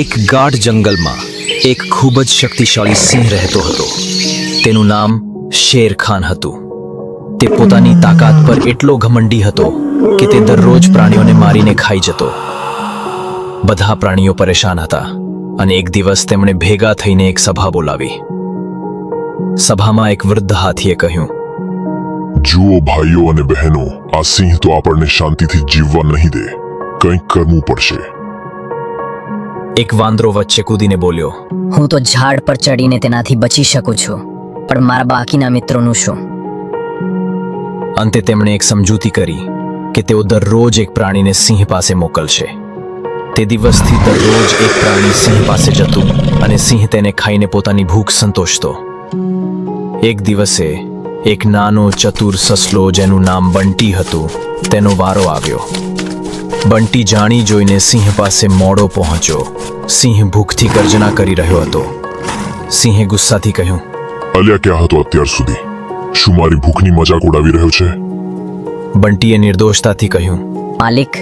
એક ગાઢ જંગલમાં એક ખૂબ જ શક્તિશાળી સિંહ રહેતો હતો. તેનું નામ શેર ખાન હતું. તે પોતાની તાકાત પર એટલો ઘમંડી હતો કે તે દરરોજ પ્રાણીઓને મારીને ખાઈ જતો. બધા પ્રાણીઓ પરેશાન હતા અને એક દિવસ તેમણે ભેગા થઈને એક સભા બોલાવી. સભામાં એક વૃદ્ધ હાથીએ કહ્યું, જુઓ ભાઈઓ અને બહેનો, આ સિંહ તો આપણને શાંતિથી જીવવા નહીં દે. કંઈક કરવું પડશે. એક વાંદરો વચ્ચે કૂદીને બોલ્યો હું તો ઝાડ પર ચડીને તેનાથી બચી શકું છું પણ મારા બાકીના મિત્રોનું શું? અંતે તેમણે એક સમજૂતી કરી કે તેઓ દરરોજ એક પ્રાણીને સિંહ પાસે મોકલશે. તે દિવસથી દરરોજ એક પ્રાણી સિંહ પાસે જતું અને સિંહ તેને ખાઈને પોતાની ભૂખ સંતોષતો. એક દિવસે એક નાનો ચતુર સસલો જેનું નામ બંટી હતું તેનો વારો આવ્યો. બંટી જાણી જોઈને સિંહ પાસે મોડો પહોંચ્યો. સિંહ ભૂખથી ગર્જના કરી રહ્યો હતો. સિંહે ગુસ્સાથી કહ્યું અલ્યા ક્યાં હતો અત્યાર સુધી? શું મારી ભૂખની મજાક ઉડાવી રહ્યો છે? બંટીએ નિર્દોષતાથી કહ્યું માલિક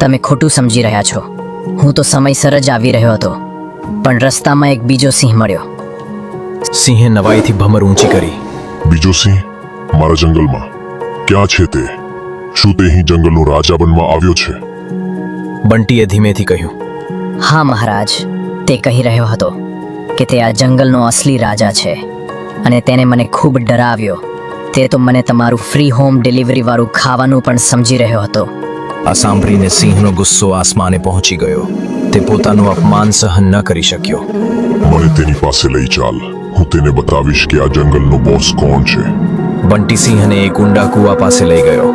તમે ખોટું સમજી રહ્યા છો. હું તો સમયસર જ આવી રહ્યો હતો. પણ રસ્તામાં એક બીજો સિંહ મળ્યો. સિંહે નવાઈથી ભમર ઊંચી કરી. બીજો સિંહ? મારા જંગલમાં. ક્યાં છે તે? શું તે અહીં જંગલનો રાજા બનવા આવ્યો છે? બંટીએ ધીમેથી કહ્યું હા મહારાજ તે કહી રહ્યો હતો કે તે આ જંગલનો અસલી રાજા છે અને તેને મને ખૂબ ડરાવ્યો. તે તો મને તમારું ફ્રી હોમ ડિલિવરી વાળું ખાવાનું પણ સમજી રહ્યો હતો. આ સાંભળીને સિંહનો ગુસ્સો આસમાને પહોંચી ગયો. તે પોતાનું અપમાન સહન ન કરી શક્યો. મને તેની પાસે લઈ ચાલ. હું તેને બતાવીશ કે આ જંગલનો બોસ કોણ છે. બંટી સિંહને એક ઊંડા કૂવા પાસે લઈ ગયો.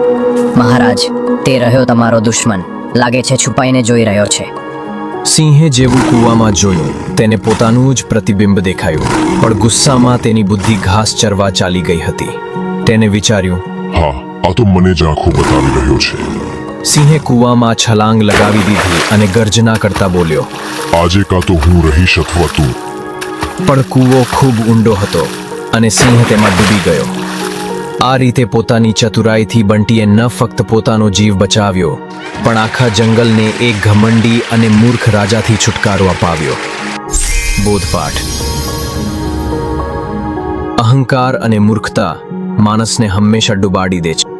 મહારાજ તે રહ્યો તમારો દુશ્મન. લાગે છે છુપાઈને જોઈ રહ્યો છે. સિંહે જેવું કૂવામાં જોયું તેને પોતાનું જ પ્રતિબિંબ દેખાયું પણ ગુસ્સામાં તેની બુદ્ધિ ઘાસ ચરવા ચાલી ગઈ હતી. તેને વિચાર્યું હા આ તો મને જ આંખો બતાવી રહ્યો છે. સિંહે કૂવામાં છલાંગ લગાવી દીધી અને ગર્જના કરતા બોલ્યો આજે કાં તો હું રહીશ અથવા તું? પણ કૂવો ખૂબ ઊંડો હતો અને સિંહ તેમાં ડૂબી ગયો. આ રીતે પોતાની ચતુરાઈથી બંટીએ ન ફક્ત પોતાનો જીવ બચાવ્યો, પણ આખા જંગલને એક ઘમંડી અને મૂર્ખ રાજાથી છુટકારો અપાવ્યો. બોધપાઠ. અહંકાર અને મૂર્ખતા માણસને હંમેશા ડુબાડી દે છે.